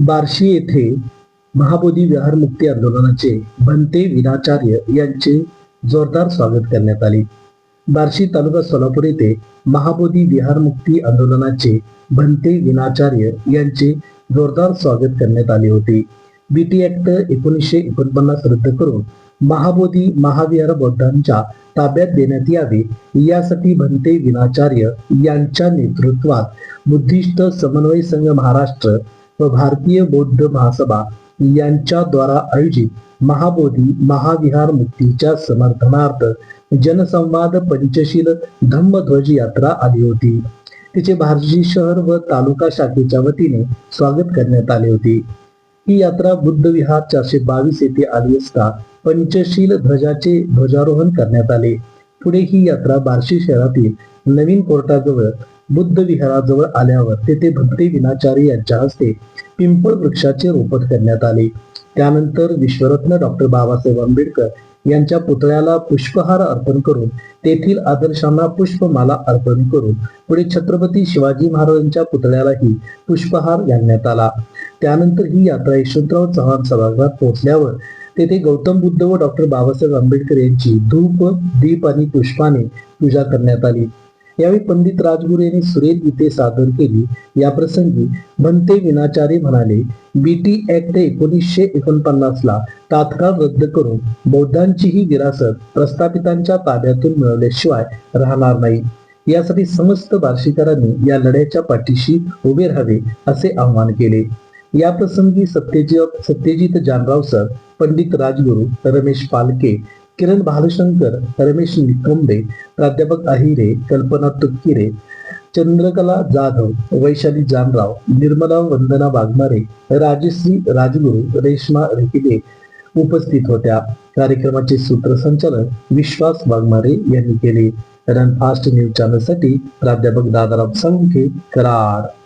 बार्शी येथे महाबोधी विहार मुक्ती आंदोलनाचे भंते विराचार्य यांचे जोरदार स्वागत करण्यात आले. बार्शी तालुका सोलापूर येथे महाबोधी विहार मुक्ती आंदोलनाचे भंते विनाचार्य यांचे जोरदार स्वागत करण्यात आले होते. बीटी ऍक्ट एकोणीसशे एकोणपन्नास रद्द करून महाबोधी महाविहार बौद्धांच्या ताब्यात देण्यात यावे यासाठी भंते विनाचार्य यांच्या नेतृत्वात बुद्धिस्ट समन्वय संघ महाराष्ट्र व भारतीय बौद्ध महासभा यांच्याद्वारा आयोजित महाबोधी महाविहार मुक्तीच्या समर्थनार्थ जनसंवाद पंचशील धम्मध्वज यात्रा आली होती. तिचे भारजी शहर व तालुका शाखेच्या वतीने स्वागत करण्यात आले होते. ही यात्रा बुद्ध विहार चारशे बावीस येथे आली असता पंचशील ध्वजाचे ध्वजारोहण करण्यात आले. पुढे ही यात्रा बार्शी शहरातील नवीन कोर्टाजवळ बुद्ध विहाराजवळ आल्यावर तेथे भक्ती विनाचारी यांच्या हस्ते पिंपळ वृक्षाचे रोपण करण्यात आले. त्यानंतर विश्वरत्न डॉक्टर बाबासाहेब आंबेडकर यांच्या पुतळ्याला पुष्पहार अर्पण करून तेथील आदर्शांना पुष्पमाला अर्पण करून पुढे छत्रपती शिवाजी महाराजांच्या पुतळ्यालाही पुष्पहार घालण्यात आला. त्यानंतर ही यात्रा यशवंतराव चव्हाण सभागृहात पोहोचल्यावर तेथे गौतम बुद्ध व डॉक्टर बाबासाहेब आंबेडकर यांची धूप दीप आणि पुष्पाने पूजा करण्यात आली. यावेळी पंडित राजगुरू यांनी सुरेल गीते सादर केली. या प्रसंगी भंते विनाचारी म्हणाले बीटी ऍक्ट एकोणीसशे एकोणपन्नास ला तात्काळ रद्द करून बौद्धांची ही विरासत प्रस्थापितांच्या ताब्यातून मिळवल्याशिवाय राहणार नाही. यासाठी समस्त बार्शीकरांनी या लढ्याच्या पाठीशी उभे राहावे असे आवाहन केले. या प्रसंगी सत्यजित सत्यजित जानराव सर पंडित राजगुरू रमेश पालके किरण भालशंकर रमेश निकंबे प्राध्यापक अहिरे कल्पना तुक्किरे चंद्रकला जाधव वैशाली जानराव निर्मला वंदना वाघमारे राजश्री राजगुरू रेश्मा रेकिले उपस्थित होत्या. कार्यक्रमाचे सूत्रसंचालन विश्वास वाघमारे यांनी केले. रन फास्ट न्यूज चॅनलसाठी प्राध्यापक दादाराव संखे कराड.